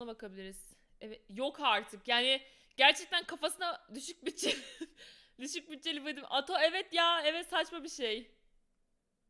Ona bakabiliriz. Evet yok artık. Yani gerçekten kafasına düşük bütçe düşük bütçeli bölüm. Ato evet ya evet saçma bir şey.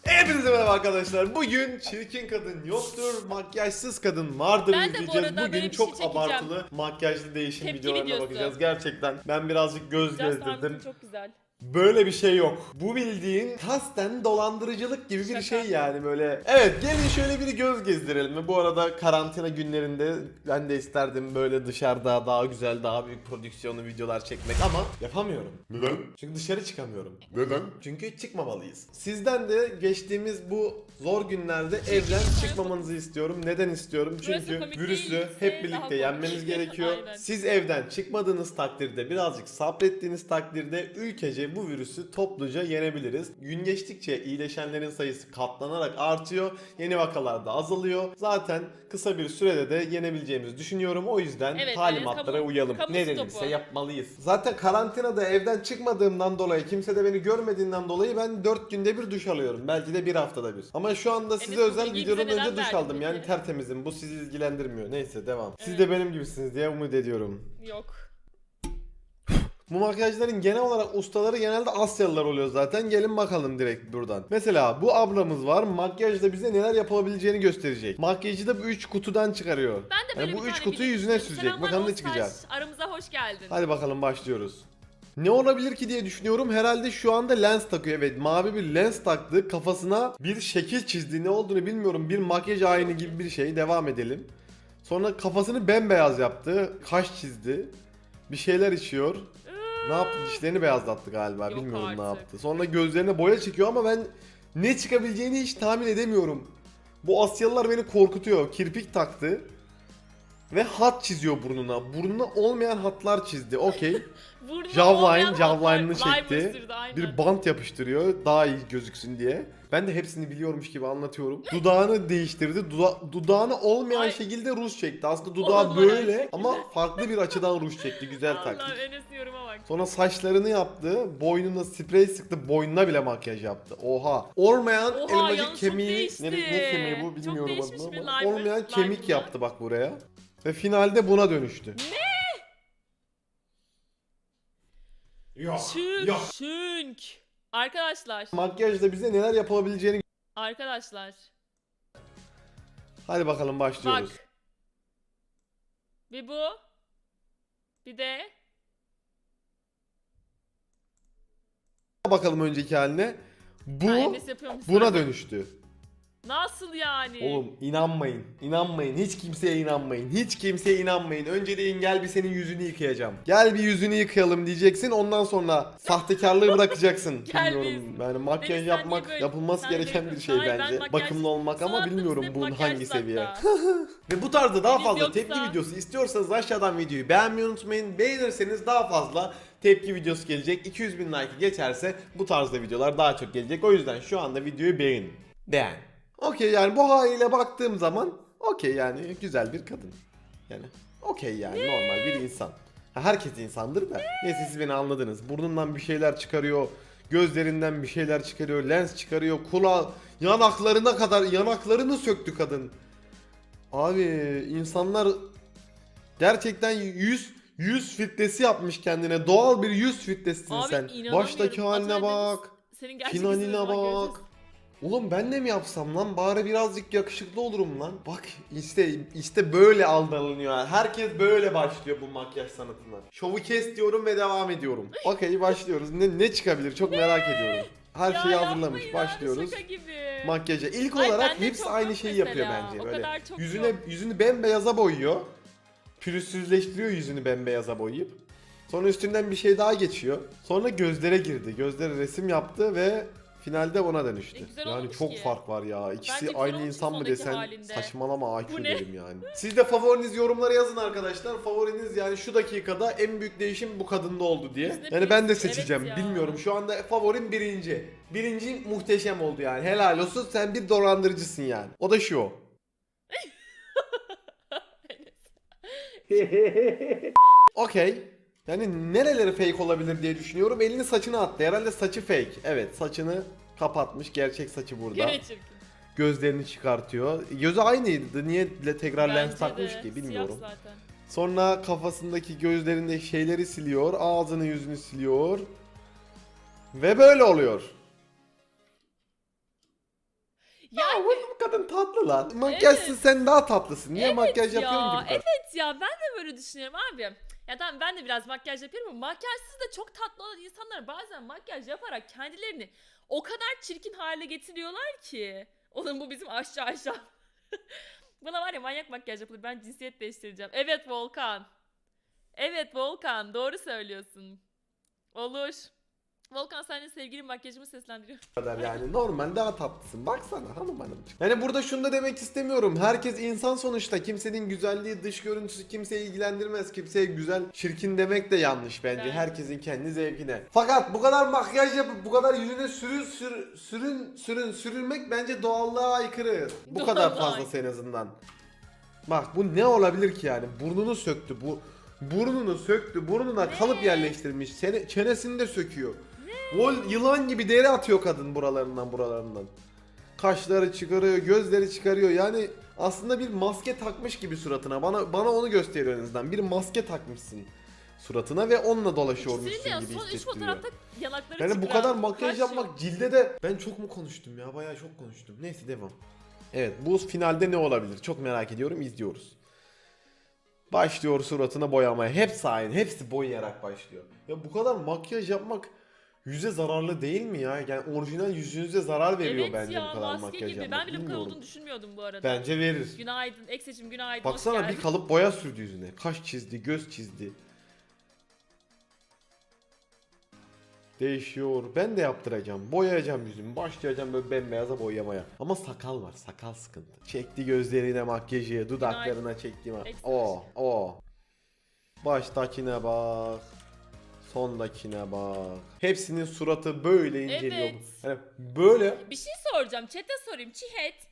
Hepinize merhaba arkadaşlar. Bugün çirkin kadın yoktur, makyajsız kadın vardır Ben de bu izleyeceğiz. arada böyle Bugün bir çok şey çekeceğim. abartılı makyajlı değişim Tepki videolarına videosu. bakacağız. Gerçekten ben birazcık göz Just gezdirdim. Çok güzel. Böyle bir şey yok. Bu bildiğin kasten dolandırıcılık gibi bir şey yani böyle. Evet gelin şöyle bir göz gezdirelim. Ve bu arada karantina günlerinde ben de isterdim böyle dışarıda daha güzel, daha büyük prodüksiyonlu videolar çekmek ama yapamıyorum. Neden? Çünkü dışarı çıkamıyorum. Neden? Çünkü çıkmamalıyız. Sizden de geçtiğimiz bu zor günlerde evden çıkmamanızı istiyorum. Neden istiyorum? Burası Çünkü komik virüsü hep daha birlikte komik. yenmeniz gerekiyor. Aynen. Siz evden çıkmadığınız takdirde, birazcık sabrettiğiniz takdirde ülkece bu virüsü topluca yenebiliriz. Gün geçtikçe iyileşenlerin sayısı katlanarak artıyor. Yeni vakalar da azalıyor. Zaten kısa bir sürede de yenebileceğimizi düşünüyorum. O yüzden Evet, talimatlara yani kamu- uyalım. kamu ne stopu. denirse yapmalıyız. Zaten karantinada evden çıkmadığımdan dolayı kimse de beni görmediğinden dolayı ben 4 günde bir duş alıyorum. Belki de bir haftada bir. Ama şu anda size bu özel bilgiyi videodan önce duş verdin aldım. Yani peki? tertemizim. Bu sizi ilgilendirmiyor. Neyse devam. Siz de benim gibisiniz diye umut ediyorum. Yok. Bu makyajların genel olarak ustaları genelde Asyalılar oluyor zaten. Gelin bakalım direkt buradan. Mesela bu ablamız var. Makyajda bize neler yapılabileceğini gösterecek. Makyajı da bu 3 kutudan çıkarıyor. Ben de böyle Yani bu bir üç tane kutuyu video yüzüne sürecek. Selamlar Bakalım ne Ostaş, çıkacak. Aramıza hoş geldin. Hadi bakalım başlıyoruz. Ne olabilir ki diye düşünüyorum. Herhalde şu anda lens takıyor. Evet mavi bir lens taktı. Kafasına bir şekil çizdi. Ne olduğunu bilmiyorum. Bir makyaj ayini gibi bir şey. Devam edelim. Sonra kafasını bembeyaz yaptı. Kaş çizdi. Bir şeyler içiyor. Ne yaptı? Dişlerini beyazlattı galiba. Yok Bilmiyorum ne artık. yaptı. Sonra gözlerine boya çekiyor ama ben ne çıkabileceğini hiç tahmin edemiyorum. Bu Asyalılar beni korkutuyor. Kirpik taktı. Ve hat çiziyor burnuna. Burnuna olmayan hatlar çizdi. Okey. Burnuna Jawline, olmayan jawline'ını çekti. Lime ısırdı, aynen. Bir bant yapıştırıyor daha iyi gözüksün diye. Ben de hepsini biliyormuş gibi anlatıyorum. Dudağını değiştirdi. Duda- dudağını olmayan Ay. şekilde ruj çekti. Aslında dudağı Olmayan böyle şekilde. ama farklı bir açıdan ruj çekti. Güzel taktik. Allah Enes yoruma bak. Sonra saçlarını yaptı. Boynuna sprey sıktı. Boynuna bile makyaj yaptı. Oha. Olmayan Oha, elmacık yalnız çok kemiği. değişti. Ne, ne kemiği bu Çok bilmiyorum değişmiş adını bir ama. lime- Olmayan lime kemik yaptı bak buraya. Ve finalde buna dönüştü. Yok. Şünk. Yok. Şünk. Arkadaşlar. Makyajda bize neler yapılabileceğini Arkadaşlar. Hadi bakalım başlıyoruz. Bak. Bir bu. Bir de. Bakalım önceki haline. Bu buna dönüştü. Nasıl yani? Oğlum inanmayın. inanmayın. Hiç kimseye inanmayın. Hiç kimseye inanmayın. Önce deyin gel bir senin yüzünü yıkayacağım. Gel bir yüzünü yıkayalım diyeceksin. Ondan sonra sahtekarlığı bırakacaksın. Gel bilmiyorum. Yani makyaj sen yapmak böyle- yapılması gereken böyle- bir şey Hayır, ben bence. makyaj- Bakımlı olmak ama bilmiyorum bunun hangi seviye. Ve bu tarzda daha fazla yoksa- tepki videosu istiyorsanız aşağıdan videoyu beğenmeyi unutmayın. Beğenirseniz daha fazla tepki videosu gelecek. 200 bin like geçerse bu tarzda videolar daha çok gelecek. O yüzden şu anda videoyu beğenin. Beğen. Okey yani bu haliyle baktığım zaman okey yani güzel bir kadın. Yani okey yani normal bir insan. Ha, herkes insandır da. Neyse siz beni anladınız. Burnundan bir şeyler çıkarıyor. Gözlerinden bir şeyler çıkarıyor. Lens çıkarıyor. Kulağı yanaklarına kadar yanaklarını söktü kadın. Abi insanlar gerçekten yüz yüz filtresi yapmış kendine. Doğal bir yüz filtresisin Abi sen. inanamıyorum. Baştaki haline bak. Senin gerçek Finaline yüzüne bak, bak. göreceğiz. Oğlum ben de mi yapsam lan? Bari birazcık yakışıklı olurum lan. Bak işte işte böyle aldanılıyor. yani. Herkes böyle başlıyor bu makyaj sanatına. Şovu kes diyorum ve devam ediyorum. Okey başlıyoruz. Ne, ne çıkabilir çok merak ediyorum. Her şeyi yapmayın hazırlamış. abi, Başlıyoruz. Şaka gibi. Makyaja. İlk Ay, olarak bende hepsi çok aynı yok şeyi mesela. yapıyor bence. O Böyle kadar çok yüzüne yok. yüzünü bembeyaza boyuyor. Pürüzsüzleştiriyor yüzünü bembeyaza boyayıp. Sonra üstünden bir şey daha geçiyor. Sonra gözlere girdi. Gözlere resim yaptı ve finalde ona dönüştü. E, güzel yani olmuş çok ki. fark var ya. İkisi Bence aynı insan mı desen halinde. saçmalama Bu ne? derim yani. Siz de favoriniz yorumlara yazın arkadaşlar. Favoriniz yani şu dakikada en büyük değişim bu kadında oldu diye. Biz de Yani ben de biz- evet seçeceğim. ya. Bilmiyorum. Şu anda favorim birinci. Birinci muhteşem oldu yani. Helal olsun sen bir dolandırıcısın yani. O da şu. Okey. Yani nereleri fake olabilir diye düşünüyorum. Elini saçına attı. Herhalde saçı fake. Evet saçını kapatmış. Gerçek saçı burada. Gene çirkin. gözlerini çıkartıyor. Gözü aynıydı. Niye le- tekrar lens Bence takmış de. ki Siyah bilmiyorum. zaten. Sonra kafasındaki gözlerinde şeyleri siliyor, ağzını yüzünü siliyor. Ve böyle oluyor. Ya Yani bu, bu kadın tatlı lan. Makyajsız Evet. sen daha tatlısın. Niye Evet makyaj ya, yapıyorsun ki bu kadar? Evet ya ben de böyle düşünüyorum abi. Ya tamam ben de biraz makyaj yapıyorum ama makyajsız da çok tatlı olan insanlar bazen makyaj yaparak kendilerini o kadar çirkin hale getiriyorlar ki. Oğlum bu bizim aşağı aşağı. Bana var ya manyak makyaj yapılır ben cinsiyet değiştireceğim. Evet Volkan. Evet Volkan doğru söylüyorsun. Olur. Volkan senin sevgili makyajımı seslendiriyor. kadar yani normal daha tatlısın. Baksana hanım hanımcık. Yani burada şunu da demek istemiyorum. Herkes insan sonuçta. Kimsenin güzelliği, dış görüntüsü kimseyi ilgilendirmez. Kimseye güzel, çirkin demek de yanlış bence. Bence. Herkesin kendi zevkine. Fakat bu kadar makyaj yapıp bu kadar yüzüne sürün sür, sürün sürün sürülmek bence doğallığa aykırı. Bu kadar Doğallığa fazlası en azından. Bak bu ne olabilir ki yani? Burnunu söktü bu. Burnunu söktü. Burnuna kalıp yerleştirmiş. Çenesini de söküyor. O yılan gibi deri atıyor kadın buralarından buralarından. Kaşları çıkarıyor, gözleri çıkarıyor. Yani aslında bir maske takmış gibi suratına. Bana bana onu gösteriyor en azından. Bir maske takmışsın suratına ve onunla dolaşıyormuşsun gibi son üç hissettiriyor. fotoğrafta yanakları Yani bu çıkıyor. kadar makyaj Kaş yapmak cilde de ben çok mu konuştum ya bayağı çok konuştum. Neyse devam. Evet bu finalde ne olabilir çok merak ediyorum izliyoruz. Başlıyor suratına boyamaya. Hepsi aynı. Hepsi boyayarak başlıyor. Ya bu kadar makyaj yapmak yüze zararlı değil mi ya? Yani orijinal yüzünüze zarar veriyor evet bence ya, bu kadar maske makyaj gibi. yapmak. Ben bile bu kadar Bilmiyorum. olduğunu düşünmüyordum bu arada. Bence verir. Günaydın. Ekseciğim günaydın. hoş Baksana bir geldin. kalıp boya sürdü yüzüne. Kaş çizdi, göz çizdi. Değişiyor. Ben de yaptıracağım. Boyayacağım yüzümü. Başlayacağım böyle bembeyaza boyamaya. Ama sakal var. Sakal sıkıntı. Çekti gözlerine makyajı. Dudaklarına çekti. Ma- Ekstra o, o. Baştakine bak. Sondakine bak. Hepsinin suratı böyle inceliyor. Evet. Hani böyle Bir şey soracağım. Chat'e sorayım. Çihet.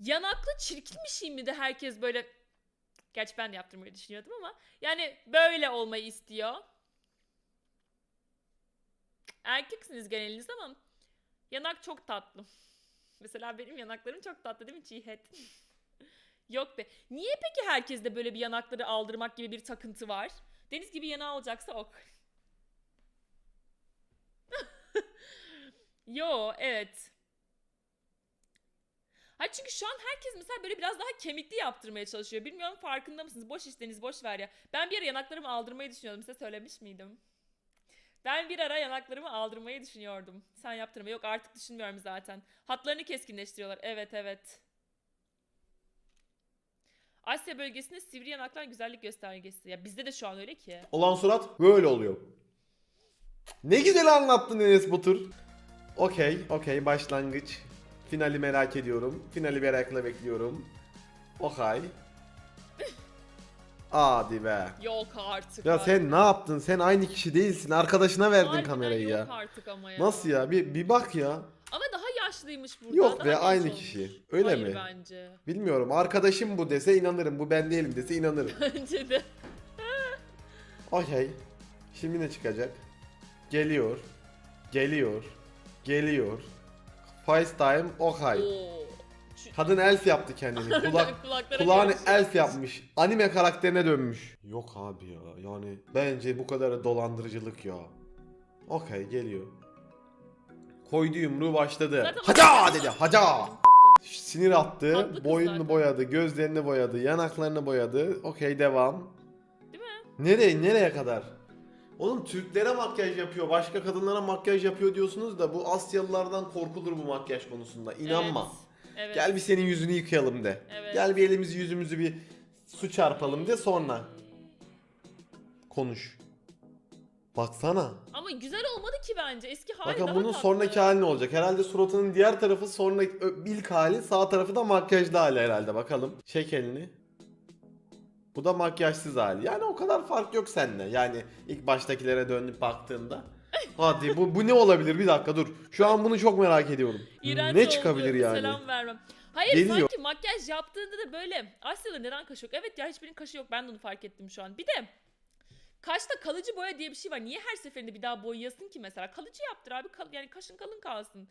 Yanaklı çirkin bir şey mi de herkes böyle... Gerçi ben de yaptırmayı düşünüyordum ama. Yani böyle olmayı istiyor. Erkeksiniz geneliniz ama yanak çok tatlı. Mesela benim yanaklarım çok tatlı değil mi Çihet? Yok be. Niye peki herkeste böyle bir yanakları aldırmak gibi bir takıntı var? Deniz gibi yanağı olacaksa ok. Yo evet. Hayır çünkü şu an herkes mesela böyle biraz daha kemikli yaptırmaya çalışıyor. Bilmiyorum farkında mısınız? Boş işleriniz boş ver ya. Ben bir ara yanaklarımı aldırmayı düşünüyordum. Size söylemiş miydim? Ben bir ara yanaklarımı aldırmayı düşünüyordum. Sen yaptırma. Yok artık düşünmüyorum zaten. Hatlarını keskinleştiriyorlar. Evet evet. Asya bölgesinde sivri yanaklar güzellik göstergesi. Ya bizde de şu an öyle ki. olan surat böyle oluyor. Ne güzel anlattın Enes Batur. Okey, okey başlangıç. Finali merak ediyorum. Finali merakla bekliyorum. Okay. Hadi be. Yok artık. Ya abi. sen ne yaptın? Sen aynı kişi değilsin. Arkadaşına verdin Harbiden kamerayı yok ya. artık ama ya. Nasıl ya? Bir, bir bak ya. Ama daha yaşlıymış burada. Yok daha be genç aynı olmuş. kişi. Öyle Hayır mi? bence. Bilmiyorum. Arkadaşım bu dese inanırım. Bu ben değilim dese inanırım. Bence de. Okey. Şimdi ne çıkacak? Geliyor. Geliyor. Geliyor. FaceTime okay. Oo. Şu- Kadın elf yaptı kendini. Kulak Kulaklara kulağını gelmiş. elf yapmış. Anime karakterine dönmüş. Yok abi ya. Yani bence bu kadar dolandırıcılık ya. Okey geliyor. Koydu yumruğu başladı. Zaten Haca dedi. Haca. Sinir attı. Haklı kız boynunu zaten. boyadı. Gözlerini boyadı. Yanaklarını boyadı. Okey devam. Değil mi? Nereye nereye kadar? Oğlum Türklere makyaj yapıyor, başka kadınlara makyaj yapıyor diyorsunuz da bu Asyalılardan korkulur bu makyaj konusunda. İnanma. Evet. evet. Gel bir senin yüzünü yıkayalım de. Evet. Gel bir elimizi yüzümüzü bir su çarpalım de sonra konuş. Baksana. Ama güzel olmadı ki bence. Eski hali Bakın daha bunun tatlı. sonraki hali ne olacak? Herhalde suratının diğer tarafı sonra ö- ilk hali, sağ tarafı da makyajlı hali herhalde. Bakalım. Çek elini. Bu da makyajsız hali. Yani o kadar fark yok seninle. Yani ilk baştakilere dönüp baktığında. Hadi bu bu ne olabilir? Bir dakika dur. Şu an bunu çok merak ediyorum. İğrenç ne oldu. çıkabilir yani? Selam vermem. Hayır Geliyor. sanki makyaj yaptığında da böyle Asya'da neden kaşı yok? Evet ya hiçbirinin kaşı yok. Ben de onu fark ettim şu an. Bir de kaşta kalıcı boya diye bir şey var. Niye her seferinde bir daha boyayasın ki mesela? Kalıcı yaptır abi. Kal- yani kaşın kalın kalsın.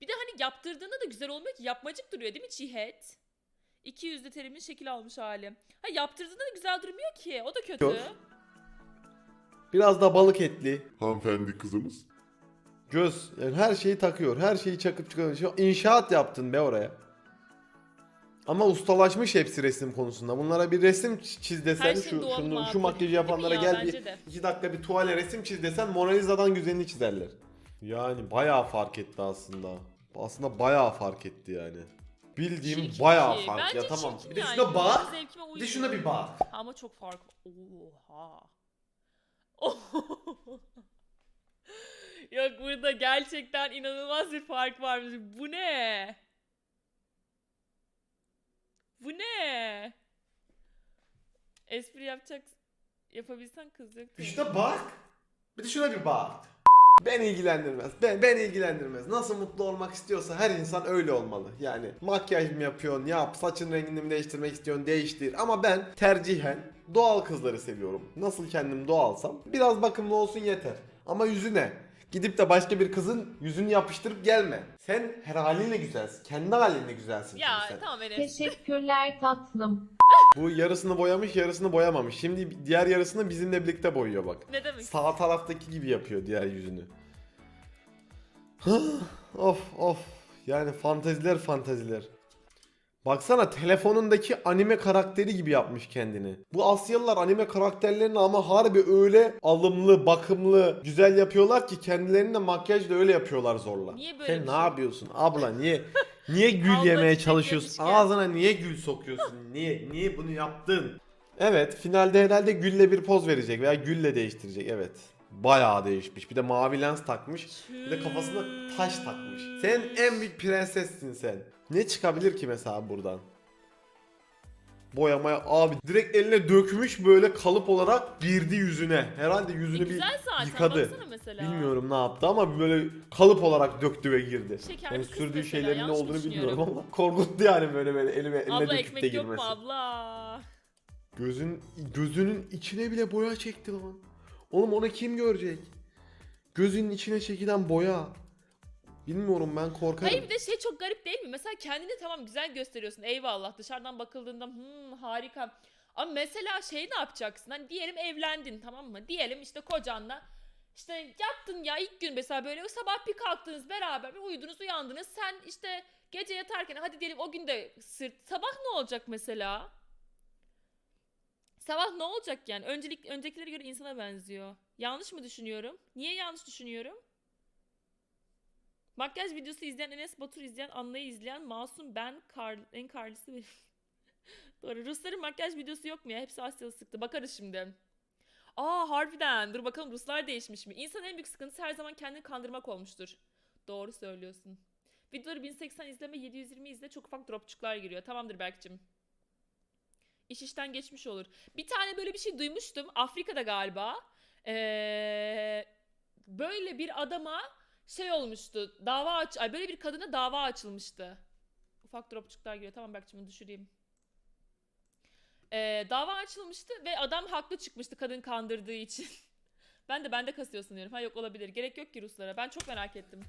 Bir de hani yaptırdığında da güzel olmuyor ki. Yapmacık duruyor değil mi çihet? 200'de terimin şekil almış hali. Ha yaptırdığında da güzel durmuyor ki. O da kötü. Yok. Biraz da balık etli. Hanımefendi kızımız. Göz. Yani her şeyi takıyor. Her şeyi çakıp çıkarıyor. İnşaat yaptın be oraya. Ama ustalaşmış hepsi resim konusunda. Bunlara bir resim çiz desen Her şey şu, doğal şunu, şu makyajı yapanlara ya? gel Bence bir de. iki dakika bir tuvale resim çiz desen Mona Lisa'dan güzelini çizerler. Yani bayağı fark etti aslında. Aslında bayağı fark etti yani. Bildiğim Çirkin bayağı ki. fark Bence ya tamam. çirkin Bir de yani. şuna bak. Benim zevkime Bir de şuna bir bak. Ama çok fark. Oha. Yok burada gerçekten inanılmaz bir fark varmış. Bu ne? Bu ne? Espri yapacak yapabilsen kız yok. Bir tabii. şuna bak. Bir de şuna bir bak. Ben ilgilendirmez. Ben, ben ilgilendirmez. Nasıl mutlu olmak istiyorsa her insan öyle olmalı. Yani makyaj mı yapıyorsun, yap, saçın rengini mi değiştirmek istiyorsun, değiştir. Ama ben tercihen doğal kızları seviyorum. Nasıl kendim doğalsam biraz bakımlı olsun yeter. Ama yüzüne gidip de başka bir kızın yüzünü yapıştırıp gelme. Sen her haliyle güzelsin. Kendi halinle güzelsin Ya sen. tamam Enes. Teşekkürler tatlım. Bu yarısını boyamış, yarısını boyamamış. Şimdi diğer yarısını bizimle birlikte boyuyor bak. Ne demek? Sağ taraftaki gibi yapıyor diğer yüzünü. of of. Yani fanteziler fanteziler. Baksana telefonundaki anime karakteri gibi yapmış kendini. Bu Asyalılar anime karakterlerini ama harbi öyle alımlı, bakımlı, güzel yapıyorlar ki kendilerini de makyajla öyle yapıyorlar zorla. Niye böyle Sen bir ne şey? yapıyorsun abla niye niye gül Abla yemeye çalışıyorsun? yemişken. Ağzına niye gül sokuyorsun? Niye niye bunu yaptın? Evet finalde herhalde gülle bir poz verecek veya gülle değiştirecek evet. Bayağı değişmiş. Bir de mavi lens takmış. Bir de kafasına taş takmış. Sen en büyük prensessin sen. Ne çıkabilir ki mesela buradan? Boyamaya abi direkt eline dökmüş böyle kalıp olarak girdi yüzüne. Herhalde E, yüzünü bir güzel zaten yıkadı. baksana mesela. bilmiyorum ne yaptı ama böyle kalıp olarak döktü ve girdi. Şekerli Yani kız sürdüğü mesela, şeylerin ne yanlış olduğunu düşünüyorum? bilmiyorum ama korkuttu yani böyle böyle elime eline Abla döküp de ekmek yok mu abla? Gözün gözünün içine bile boya çekti lan. Oğlum onu kim görecek? Gözünün içine çekilen boya. Bilmiyorum ben korkarım. Hayır bir de şey çok garip değil mi? Mesela kendini tamam güzel gösteriyorsun. Eyvallah dışarıdan bakıldığında hmm, harika. Ama mesela şey ne yapacaksın? Hani diyelim evlendin tamam mı? Diyelim işte kocanla işte yattın ya ilk gün mesela böyle sabah bir kalktınız beraber bir uyudunuz uyandınız. Sen işte gece yatarken hadi diyelim o gün de sırt sabah ne olacak mesela? Sabah ne olacak yani? Öncelik öncekilere göre insana benziyor. Yanlış mı düşünüyorum? Niye yanlış düşünüyorum? Makyaj videosu izleyen Enes Batur izleyen Anlay'ı izleyen Masum ben Kar en karlısı benim. Doğru. Rusların makyaj videosu yok mu ya? Hepsi Asyalı sıktı. Bakarız şimdi. Aa harbiden. Dur bakalım Ruslar değişmiş mi? İnsanın en büyük sıkıntısı her zaman kendini kandırmak olmuştur. Doğru söylüyorsun. Videoları 1080 izleme 720 izle çok ufak dropçuklar giriyor. Tamamdır Berk'cim. İş işten geçmiş olur. Bir tane böyle bir şey duymuştum. Afrika'da galiba. Ee, böyle bir adama şey olmuştu. Dava aç ay böyle bir kadına dava açılmıştı. Ufak dropçuklar giriyor. Tamam Berk'cim bunu düşüreyim. Ee, dava açılmıştı ve adam haklı çıkmıştı kadın kandırdığı için. ben de bende kasıyor sanıyorum. Ha yok olabilir. Gerek yok ki Ruslara. Ben çok merak ettim.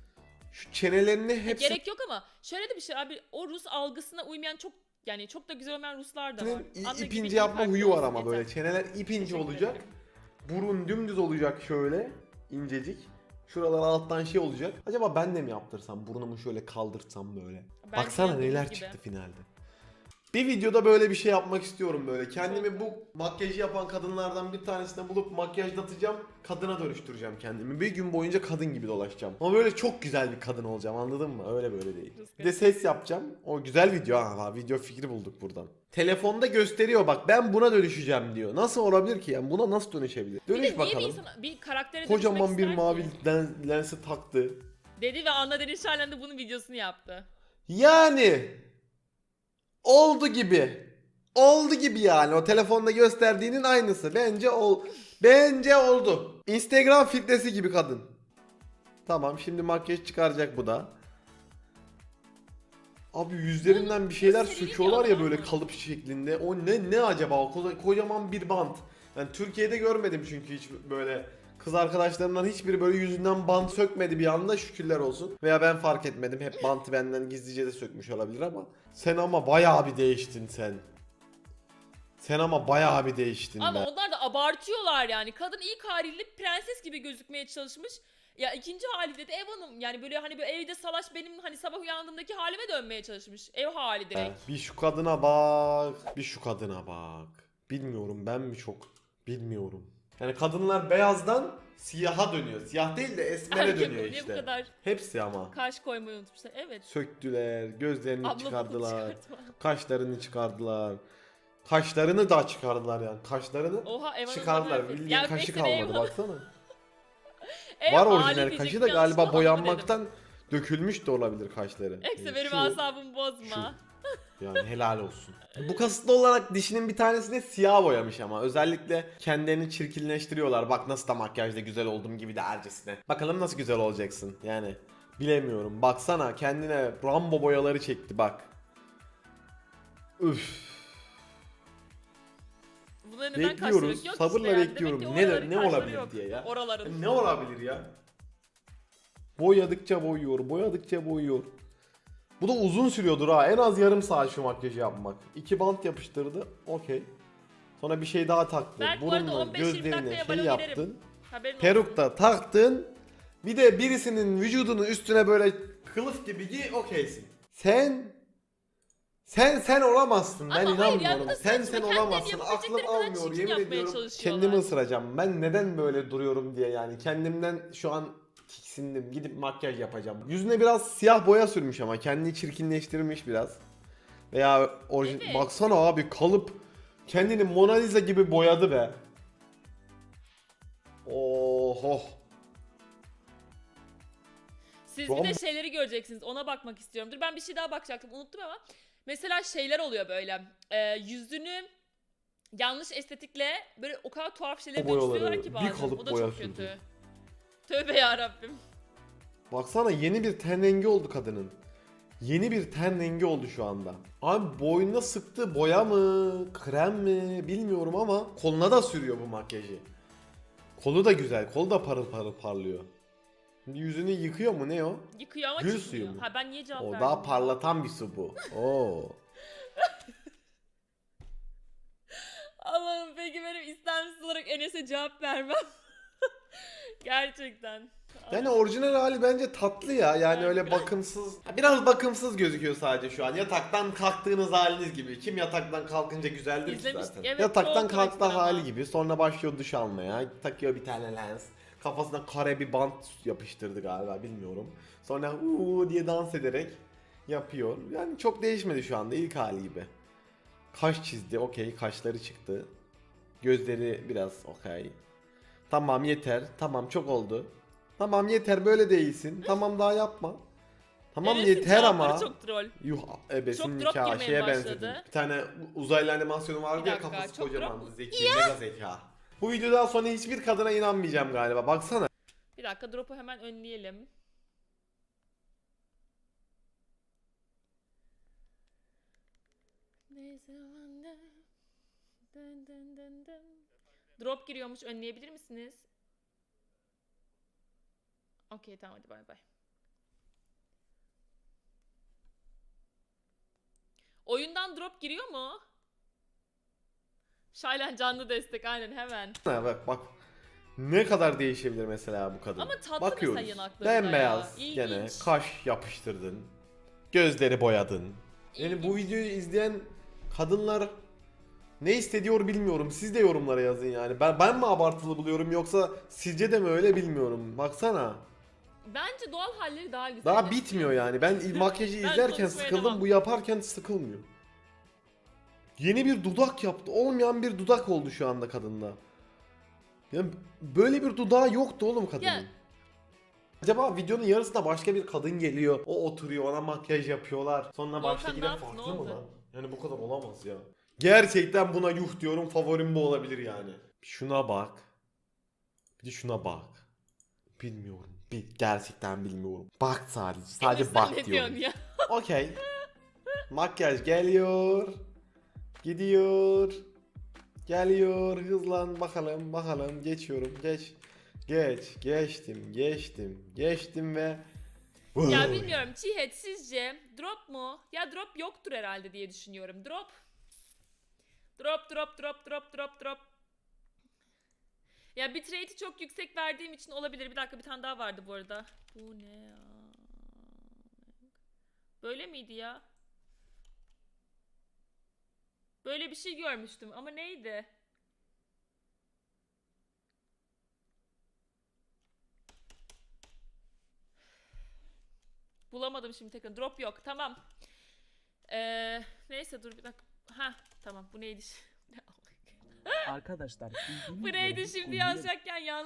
Şu çenelerini hepsi gerek yok ama şöyle de bir şey abi o Rus algısına uymayan çok yani çok da güzel olmayan Ruslar da var. Anla ip ince yapma huyu var ama yeter. böyle. Çeneler ip ince olacak. Burun dümdüz olacak şöyle. incecik. Şuralar alttan şey olacak. Acaba ben de mi yaptırsam? Burnumu şöyle kaldırsam böyle. Belki Baksana neler gibi. çıktı finalde. Bir videoda böyle bir şey yapmak istiyorum böyle. Kendimi bu makyajı yapan kadınlardan bir tanesine bulup makyajlatacağım. Kadına dönüştüreceğim kendimi. Bir gün boyunca kadın gibi dolaşacağım. Ama böyle çok güzel bir kadın olacağım anladın mı? Öyle böyle değil. Bir de ses yapacağım. O güzel video ha. Video fikri bulduk buradan. Telefonda gösteriyor bak ben buna dönüşeceğim diyor. Nasıl olabilir ki yani buna nasıl dönüşebilir? Bir de Dönüş bir bakalım. insan bir karaktere dönüşmek Kocaman bir ister mavi ki? len- lensi taktı. Dedi ve Anna Deniz Şahin de bunun videosunu yaptı. Yani oldu gibi. Oldu gibi yani. O telefonda gösterdiğinin aynısı. Bence ol bence oldu. Instagram filtresi gibi kadın. Tamam şimdi makyaj çıkaracak bu da. Abi yüzlerinden bir şeyler söküyorlar ya böyle kalıp şeklinde. O ne ne acaba? O koca- kocaman bir bant. Yani Türkiye'de görmedim çünkü hiç böyle Kız arkadaşlarımdan hiçbiri böyle yüzünden bant sökmedi bir anda şükürler olsun. Veya ben fark etmedim. Hep bantı benden gizlice de sökmüş olabilir ama. Sen ama bayağı bir değiştin sen. Sen ama bayağı bir değiştin Ama be. onlar da abartıyorlar yani. Kadın ilk haliyle prenses gibi gözükmeye çalışmış. Ya ikinci haliyle de ev hanım yani böyle hani böyle evde salaş benim hani sabah uyandığımdaki halime dönmeye çalışmış. Ev hali direkt. Bir şu kadına bak. Bir şu kadına bak. Bilmiyorum ben mi çok bilmiyorum. Yani kadınlar beyazdan siyaha dönüyor. Siyah değil de esmere dönüyor niye bu işte. kadar Hepsi ama. kaş koymayı unutmuşlar. Evet. Söktüler, gözlerini Abla çıkardılar, çıkartma. kaşlarını çıkardılar. Kaşlarını da çıkardılar yani. Kaşlarını Oha ev hanımı çıkardılar. Bildiğin kaşı kalmadı baksana. ev Var orijinal kaşı da galiba boyanmaktan dökülmüş de olabilir kaşları. Ekse Yani benim şu- asabımı bozma. Yani helal olsun. Bu kasıtlı olarak dişinin bir tanesini siyah boyamış ama özellikle kendilerini çirkinleştiriyorlar. Bak nasıl da makyajda güzel oldum gibi de ercesine. Bakalım nasıl güzel olacaksın yani. Bilemiyorum. Baksana kendine Rambo boyaları çekti bak. Üf. Bunların neden Bekliyoruz. yok? Sabırla işte yani. bekliyorum. Demek ki Ne oraların ne olabilir yok. diye ya. Oraların. Ne olabilir ya? Boyadıkça boyuyor, boyadıkça boyuyor. Bu da uzun sürüyordur ha. En az yarım saat şu makyajı yapmak. İki bant yapıştırdı. Okey. Sonra bir şey daha taktı. Berk bu arada Burunla 15-20 gözlerine şey yaptın. Peruk da taktın. Bir de birisinin vücudunu üstüne böyle kılıf gibi giy okeysin. Sen sen sen olamazsın. Ben Ama hayır inanmıyorum. da sen sen olamazsın. Aklım almıyor. Yemin ediyorum. Kendimi ısıracağım. Ben neden böyle duruyorum diye yani. Kendimden şu an tiksindim. Gidip makyaj yapacağım. Yüzüne biraz siyah boya sürmüş ama kendini çirkinleştirmiş biraz. Veya orijin Evet. baksana abi kalıp kendini Mona Lisa gibi boyadı be. Oho. Siz bir de şeyleri göreceksiniz. Ona bakmak istiyorum. Dur ben bir şey daha bakacaktım. Unuttum ama. Mesela şeyler oluyor böyle. E, yüzünü yanlış estetikle böyle o kadar tuhaf şeyler O boyaları, dönüştürüyorlar ki bir bazen. kalıp O da boya çok sürdü. Tövbe yarabbim. Baksana yeni bir ten rengi oldu kadının. Yeni bir ten rengi oldu şu anda. Abi boynuna sıktığı boya mı, krem mi bilmiyorum ama koluna da sürüyor bu makyajı. Kolu da güzel, kolu da parıl parıl parlıyor. Şimdi yüzünü yıkıyor mu ne o? Yıkıyor ama Gül çıkmıyor. suyu mu? Ha ben niye cevap O verdim? daha parlatan bir su bu. Oo. Allah'ım peki benim istemsiz olarak Enes'e cevap vermem. Gerçekten. Yani orijinal hali bence tatlı ya. Yani öyle bakımsız. Biraz bakımsız gözüküyor sadece şu an. Yataktan kalktığınız haliniz gibi. Kim yataktan kalkınca güzeldir ki İzlemiştik, zaten. evet, Yataktan çok kalktı hali gibi. Sonra başlıyor duş almaya. Takıyor bir tane lens. Kafasına kare bir bant yapıştırdı galiba bilmiyorum. Sonra uuu diye dans ederek yapıyor. Yani çok değişmedi şu anda ilk hali gibi. Kaş çizdi okey kaşları çıktı. Gözleri biraz okey. Tamam yeter. Tamam çok oldu. Tamam yeter böyle değilsin. Tamam daha yapma. Tamam Enes'in yeter cevapları ama. çok troll. Yuh ebesin Çok drop nikahı girmeye şeye başladı. benzedim. Bir tane uzaylı animasyonu vardı Bir ya dakika, kafası çok kocaman. drop mu? Zeki, mega zeka. Bu videodan sonra hiçbir kadına inanmayacağım galiba. Baksana. Bir dakika drop'u hemen önleyelim. Ne zamanda dın dın dın dın. Drop giriyormuş önleyebilir misiniz? Okey tamam hadi bay bay. Oyundan drop giriyor mu? Şaylan canlı destek aynen hemen. Ha, bak bak. Ne kadar değişebilir mesela bu kadın. Ama tatlı Bakıyoruz. mesela yanaklarında ya. Bembeyaz İlginç. gene kaş yapıştırdın. Gözleri boyadın. Yani bu videoyu izleyen kadınlar ne istediyor bilmiyorum. Siz de yorumlara yazın yani. Ben ben mi abartılı buluyorum yoksa sizce de mi öyle bilmiyorum. Baksana. Bence doğal halleri daha güzel. Daha bitmiyor yani. Ben makyajı Ben izlerken konuşmaya sıkıldım. devam. Bu yaparken sıkılmıyor. Yeni bir dudak yaptı. Olmayan bir dudak oldu şu anda kadında. Yani böyle bir dudağı yoktu oğlum kadının. Ya- Acaba videonun yarısında başka bir kadın geliyor. O oturuyor ona makyaj yapıyorlar. Sonra Volkan baştaki ne de yaptı, ne farklı mı oldu? lan? Yani bu kadar olamaz ya. Gerçekten buna yuh diyorum. Favorim bu olabilir yani. Şuna bak. Bir de şuna bak. Bilmiyorum. Bir, gerçekten bilmiyorum. Bak sadece. Sadece bak diyorum. ya? Okey. Makyaj geliyor. Gidiyor. Geliyor. Hızlan bakalım bakalım. Geçiyorum. Geç. Geç, geçtim, geçtim, geçtim ve... Ya bilmiyorum Çiğhet sizce drop mu? Ya drop yoktur herhalde diye düşünüyorum. Drop. Drop drop drop drop drop drop. Ya bitrate'i çok yüksek verdiğim için olabilir. Bir dakika bir tane daha vardı bu arada. Bu ne ya? Böyle miydi ya? Böyle bir şey görmüştüm ama neydi? Bulamadım şimdi tekrar. Drop yok. Tamam. Ee, neyse dur bir dakika. Ha tamam bu neydi? Arkadaşlar bu neydi şimdi yazacakken yanlış